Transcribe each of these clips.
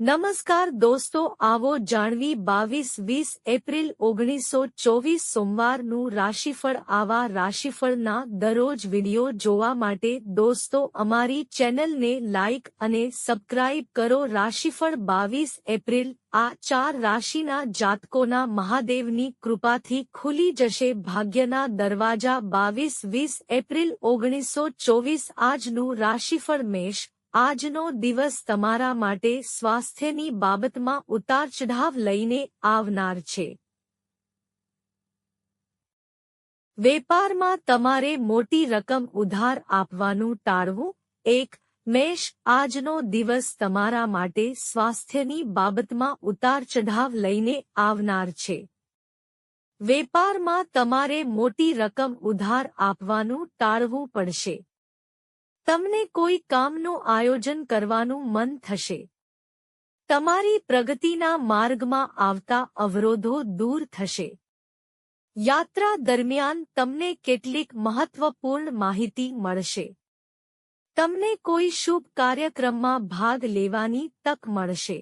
નમસ્કાર દોસ્તો, આવો જાણવી બાવીસ વીસ એપ્રિલ ઓગણીસો ચોવીસ સોમવારનું રાશિફળ, આવા રાશિફળના દરરોજ વિડિયો જોવા માટે દોસ્તો, અમારી ચેનલને લાઇક અને સબસ્ક્રાઇબ કરો. રાશિફળ બાવીસ એપ્રિલ, આ ચાર રાશિના જાતકોના મહાદેવની કૃપાથી ખુલી જશે ભાગ્યના દરવાજા. બાવીસ વીસ એપ્રિલ ઓગણીસો ચોવીસ આજનું રાશિફળ મેષ આજનો દિવસ તમારા માટે સ્વાસ્થ્યની બાબતમાં ઉતાર ચઢાવ લઈને આવનાર છે. વેપારમાં તમારે મોટી રકમ ઉધાર આપવાનું ટાળવું. એક, મેષ, આજનો દિવસ તમારા માટે સ્વાસ્થ્યની બાબતમાં ઉતાર ચઢાવ લઈને આવનાર છે. વેપારમાં તમારે મોટી રકમ ઉધાર આપવાનું ટાળવું પડશે. તમને કોઈ કામનું આયોજન કરવાનું મન થશે. તમારી પ્રગતિના માર્ગમાં આવતા અવરોધો દૂર થશે. યાત્રા દરમિયાન તમને કેટલીક મહત્વપૂર્ણ માહિતી મળશે. તમને કોઈ શુભ કાર્યક્રમમાં ભાગ લેવાની તક મળશે.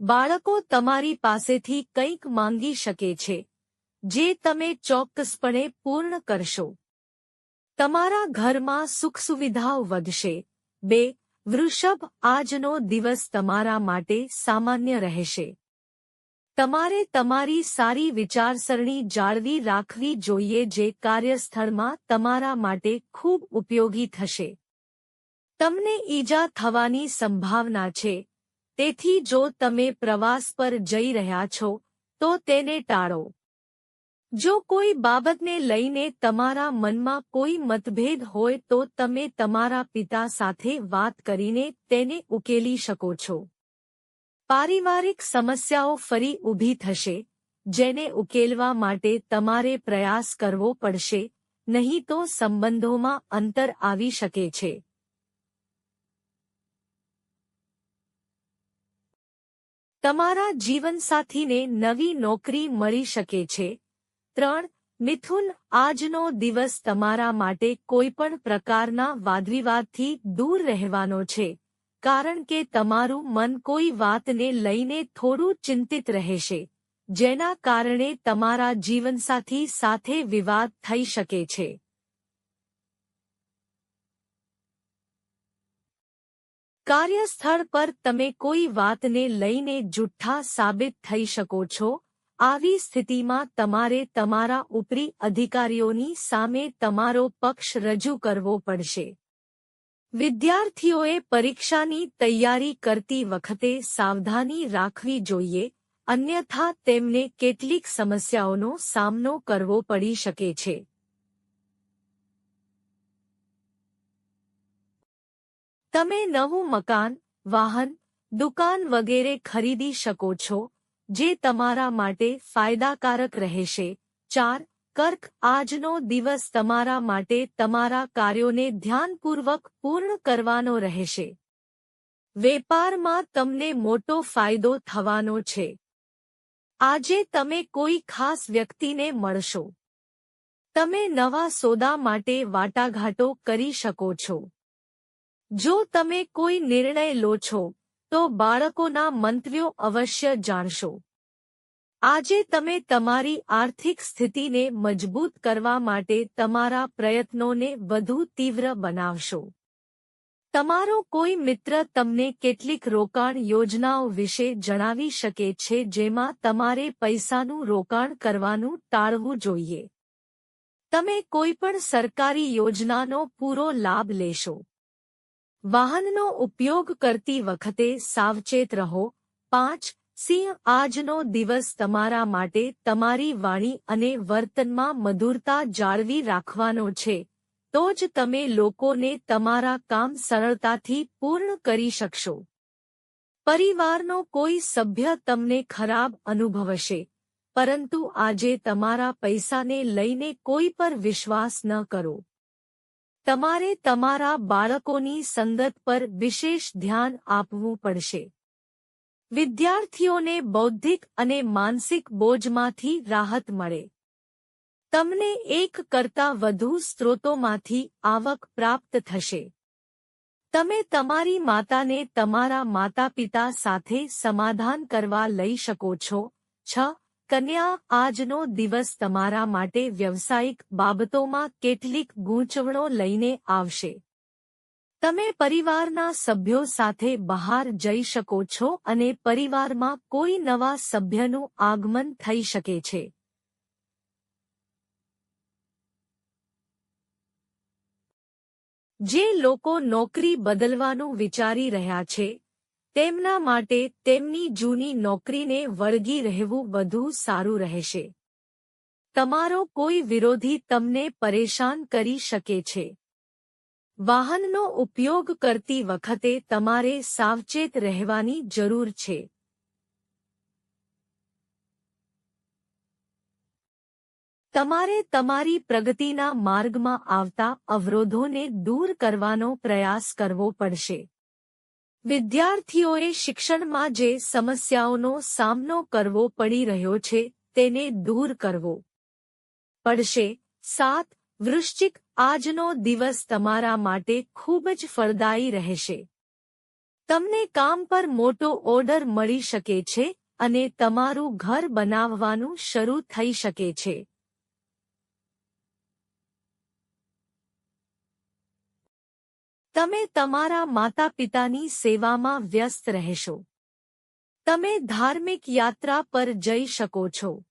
બાળકો તમારી પાસેથી કંઈક માંગી શકે છે, જે તમે ચોક્કસપણે પૂર્ણ કરશો. તમારા ઘરમાં સુખ સુવિધાઓ વધશે. બે, વૃષભ આજનો દિવસ તમારા માટે સામાન્ય રહેશે. તમારે તમારી સારી વિચારસરણી જાળવી રાખવી જોઈએ જે કાર્યસ્થળમાં તમારા માટે ખૂબ ઉપયોગી થશે. તમને ઈજા થવાની સંભાવના છે. તેથી જો તમે પ્રવાસ પર જઈ રહ્યા છો, તો તેને ટાળો. જો કોઈ બાબતને લઈને તમારા મનમાં કોઈ મતભેદ હોય તો તમે તમારા પિતા સાથે વાત કરીને તેને ઉકેલી શકો છો. પારિવારિક સમસ્યાઓ ફરી ઊભી થશે, જેને ઉકેલવા માટે તમારે પ્રયાસ કરવો પડશે, નહીં તો સંબંધોમાં અંતર આવી શકે છે. તમારા જીવનસાથીને નવી નોકરી મળી શકે છે ત્રણ, મિથુન આજનો દિવસ તમારા માટે કોઈપણ પ્રકારના વાદવિવાદથી દૂર રહેવાનો છે, કારણ કે તમારું મન કોઈ વાતને લઈને થોડું ચિંતિત રહેશે, જેના કારણે તમારા જીવનસાથી સાથે વિવાદ થઈ શકે છે. કાર્યસ્થળ પર તમે કોઈ વાતને લઈને જુઠ્ઠા સાબિત થઈ શકો છો આવી સ્થિતિમાં તમારે તમારા ઉપરી અધિકારીઓની સામે તમારો પક્ષ રજૂ કરવો પડશે. વિદ્યાર્થીઓએ પરીક્ષાની તૈયારી કરતી વખતે સાવધાની રાખવી જોઈએ, અન્યથા તેમને કેટલીક સમસ્યાઓનો સામનો કરવો પડી શકે છે. તમે નવું મકાન, વાહન, દુકાન વગેરે ખરીદી શકો છો જે તમારા માટે ફાયદાકારક રહેશે. ચાર, કર્ક, આજનો દિવસ તમારા માટે તમારા કાર્યોને ધ્યાનપૂર્વક પૂર્ણ કરવાનો રહેશે. વેપારમાં તમને મોટો ફાયદો થવાનો છે. આજે તમે કોઈ ખાસ વ્યક્તિને મળશો. તમે નવા સોદા માટે વાટાઘાટો કરી શકો છો. જો તમે કોઈ નિર્ણય લો છો તો બાળકોના મંતવ્યો અવશ્ય જાણશો. આજે તમે તમારી આર્થિક સ્થિતિને મજબૂત કરવા માટે તમારા પ્રયત્નોને વધુ તીવ્ર બનાવશો. તમારો કોઈ મિત્ર તમને કેટલીક રોકાણ યોજનાઓ વિશે જણાવી શકે છે જેમાં તમારે પૈસાનું રોકાણ કરવાનું ટાળવું જોઈએ. તમે કોઈપણ સરકારી યોજનાનો પૂરો લાભ લેશો. વાહનનો ઉપયોગ કરતી વખતે સાવચેત રહો. પાંચ, સિંહ આજનો દિવસ તમારા માટે તમારી વાણી અને વર્તનમાં મધુરતા જાળવી રાખવાનો છે. તો જ તમે લોકોને તમારા કામ સરળતાથી પૂર્ણ કરી શકશો. પરિવારનો કોઈ સભ્ય તમને ખરાબ અનુભવશે, પરંતુ આજે તમારા પૈસાને લઈને કોઈ પર વિશ્વાસ ન કરો. તમારે તમારા બાળકોની સંગત પર વિશેષ ધ્યાન આપવું પડશે. વિદ્યાર્થીઓને બૌદ્ધિક અને માનસિક બોજમાંથી રાહત મળે. તમને એક કરતા વધુ સ્ત્રોતોમાંથી આવક પ્રાપ્ત થશે. તમે તમારી માતાને તમારા માતા પિતા સાથે સમાધાન કરવા લઈ શકો છો. છ કન્યા, આજનો દિવસ તમારા માટે વ્યવસાયિક બાબતોમાં કેટલીક ગૂંચવણો લઈને આવશે. તમે પરિવારના સભ્યો સાથે બહાર જઈ શકો છો અને પરિવારમાં કોઈ નવા સભ્યનું આગમન થઈ શકે છે. જે લોકો નોકરી બદલવાનું વિચારી રહ્યા છે તેમના માટે તેમની જૂની નોકરીને વળગી રહેવું વધુ સારું રહેશે. તમારો કોઈ વિરોધી તમને પરેશાન કરી શકે છે. વાહનનો ઉપયોગ કરતી વખતે તમારે સાવચેત રહેવાની જરૂર છે. તમારે તમારી પ્રગતિના માર્ગમાં આવતા અવરોધોને દૂર કરવાનો પ્રયાસ કરવો પડશે. વિદ્યાર્થીઓએ શિક્ષણમાં જે સમસ્યાઓનો સામનો કરવો પડી રહ્યો છે, તેને દૂર કરવો પડશે. સાત, વૃશ્ચિક આજનો દિવસ તમારા માટે ખૂબ જ ફળદાયી રહેશે. તમને કામ પર મોટો ઓર્ડર મળી શકે છે અને તમારું ઘર બનાવવાનું શરૂ થઈ શકે છે. તમે તમારા માતા પિતાની સેવામાં વ્યસ્ત રહેશો. તમે ધાર્મિક યાત્રા પર જઈ શકો છો.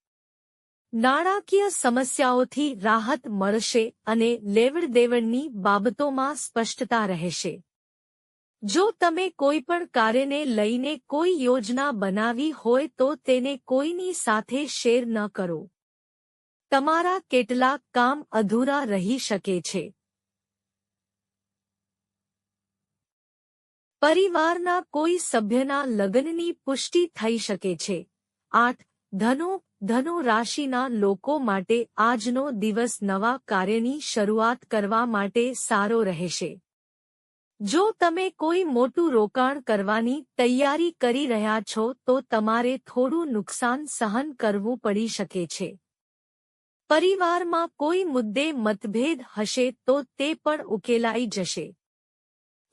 નાણાકીય સમસ્યાઓથી રાહત મળશે અને લેવડદેવડની બાબતોમાં સ્પષ્ટતા રહેશે. જો તમે કોઈ પણ કાર્યને લઈને કોઈ યોજના બનાવી હોય તો તેને કોઈની સાથે શેર ન કરો. તમારા કેટલાક કામ અધૂરા રહી શકે છે. પરિવારના કોઈ સભ્યના લગ્નની પુષ્ટિ થઈ શકે છે. આઠ, ધનુ ધનુ રાશિના લોકો માટે આજનો દિવસ નવા કાર્યની શરૂઆત કરવા માટે સારો રહેશે. જો તમે કોઈ મોટું રોકાણ કરવાની તૈયારી કરી રહ્યા છો, તો તમારે થોડું નુકસાન સહન કરવું પડી શકે છે. પરિવારમાં કોઈ મુદ્દે મતભેદ હશે, તો તે પણ ઉકેલાઈ જશે.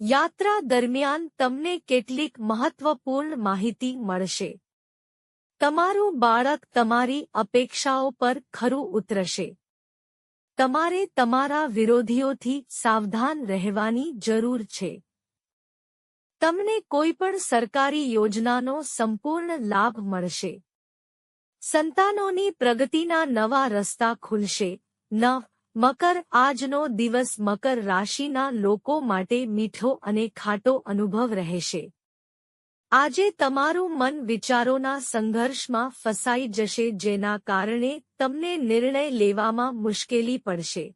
યાત્રા દરમિયાન તમને કેટલીક મહત્વપૂર્ણ માહિતી મળશે. તમારું બાળક તમારી અપેક્ષાઓ પર ખરું ઉતરશે. તમારે તમારા વિરોધીઓથી સાવધાન રહેવાની જરૂર છે. તમને કોઈપણ સરકારી યોજનાનો સંપૂર્ણ લાભ મળશે. સંતાનોની પ્રગતિના નવા રસ્તા ખુલશે. નવ મકર આજનો દિવસ મકર રાશિના લોકો માટે મીઠો અને ખાટો અનુભવ રહેશે. આજે તમારું મન વિચારોના સંઘર્ષમાં ફસાઈ જશે જેના કારણે તમને નિર્ણય લેવામાં મુશ્કેલી પડશે.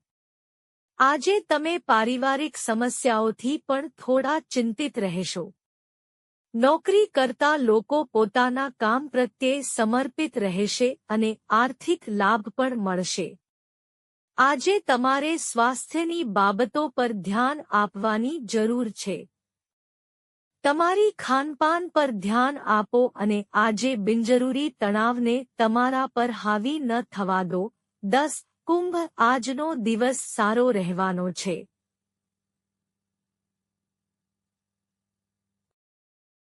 આજે તમે પારિવારિક સમસ્યાઓથી પણ થોડા ચિંતિત રહેશો. નોકરી કરતા લોકો પોતાના કામ પ્રત્યે સમર્પિત રહેશે અને આર્થિક લાભ પણ મળશે. આજે તમારે સ્વાસ્થ્યની બાબતો પર ધ્યાન આપવાની જરૂર છે. તમારી ખાનપાન પર ધ્યાન આપો અને આજે બિનજરૂરી તણાવને તમારા પર હાવી ન થવા દો. દસ, કુંભ આજનો દિવસ સારો રહેવાનો છે.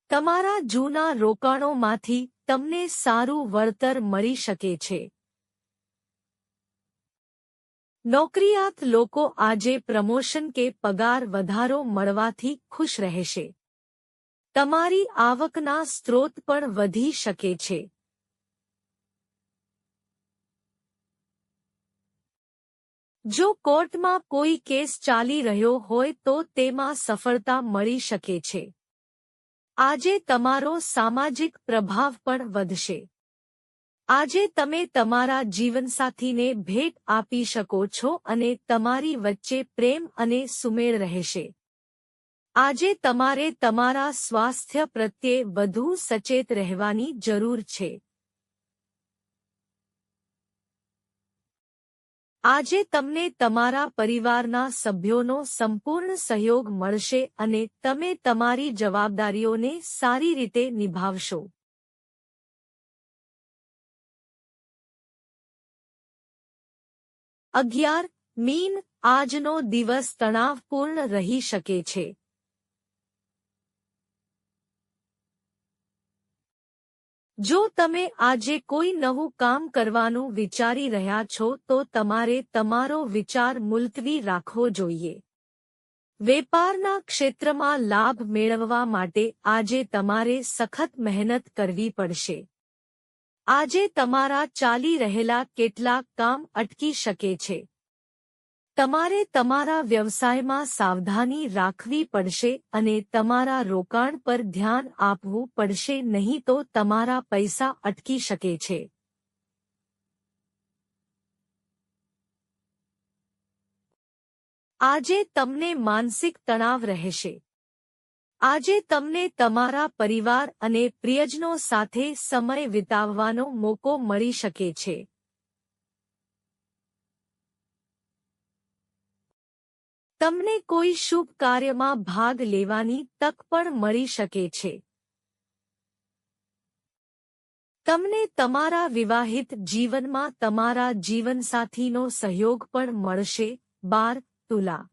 તમારા જૂના રોકાણોમાંથી તમને સારું વળતર મળી શકે છે. નોકરીયાત લોકો આજે પ્રમોશન કે પગાર વધારો મળવાથી ખુશ રહેશે. તમારી આવકના સ્ત્રોત પણ વધી શકે છે. જો કોર્ટમાં કોઈ કેસ ચાલી રહ્યો હોય તો તેમાં સફળતા મળી શકે છે. આજે તમારો સામાજિક પ્રભાવ પણ વધશે. આજે તમે તમારા જીવનસાથીને ભેટ આપી શકો છો અને તમારી વચ્ચે પ્રેમ અને સુમેળ રહેશે. આજે તમારે તમારા સ્વાસ્થ્ય પ્રત્યે વધુ સચેત રહેવાની જરૂર છે. આજે તમને તમારા પરિવારના સભ્યોનો સંપૂર્ણ સહયોગ મળશે અને તમે તમારી જવાબદારીઓને સારી રીતે નિભાવશો. अग्यार मीन आज आजनो दिवस तनावपूर्ण रही शके छे। जो तमे आजे कोई नव काम करने विचारी रहा छो तो तमारे तमारो विचार मुलतवी राखो जोइए वेपारना क्षेत्र में लाभ मेलववा आजे तमारे सखत मेहनत करवी पड़शे આજે તમારા ચાલી રહેલા કેટલાક કામ અટકી શકે છે. તમારે તમારા વ્યવસાયમાં સાવધાની રાખવી પડશે અને તમારા રોકાણ પર ધ્યાન આપવું પડશે નહીં તો તમારા પૈસા અટકી શકે છે. આજે તમને માનસિક તણાવ રહેશે. આજે તમને તમારા પરિવાર અને પ્રિયજનો સાથે સમય વિતાવવાનો મોકો મળી શકે છે. તમને કોઈ શુભ કાર્યમાં ભાગ લેવાની તક પણ મળી શકે છે. તમને તમારા વિવાહિત જીવનમાં તમારા જીવનસાથીનો સહયોગ પણ મળશે. બાર, તુલા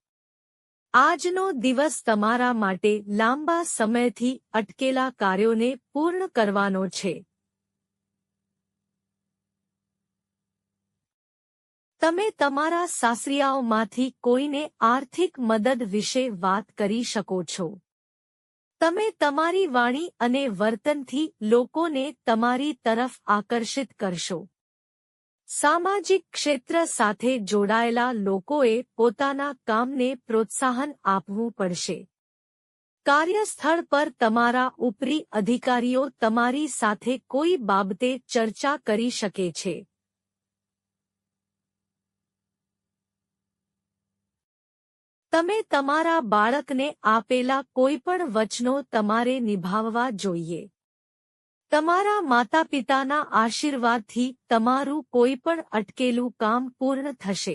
આજનો દિવસ તમારા માટે લાંબા સમયથી અટકેલા કાર્યોને પૂર્ણ કરવાનો છે. તમે તમારા સાસરિયાઓમાંથી કોઈને આર્થિક મદદ વિશે વાત કરી શકો છો. તમે તમારી વાણી અને વર્તનથી લોકોને તમારી તરફ આકર્ષિત કરશો. સામાજિક ક્ષેત્ર સાથે જોડાયેલા લોકોએ પોતાના કામને પ્રોત્સાહન આપવું પડશે. કાર્યસ્થળ પર તમારા ઉપરી અધિકારીઓ તમારી સાથે કોઈ બાબતે ચર્ચા કરી શકે છે. તમે તમારા બાળકને આપેલા કોઈપણ વચનો તમારે નિભાવવા જોઈએ. તમારા માતાપિતાના આશીર્વાદથી તમારું કોઈ પણ અટકેલું કામ પૂર્ણ થશે.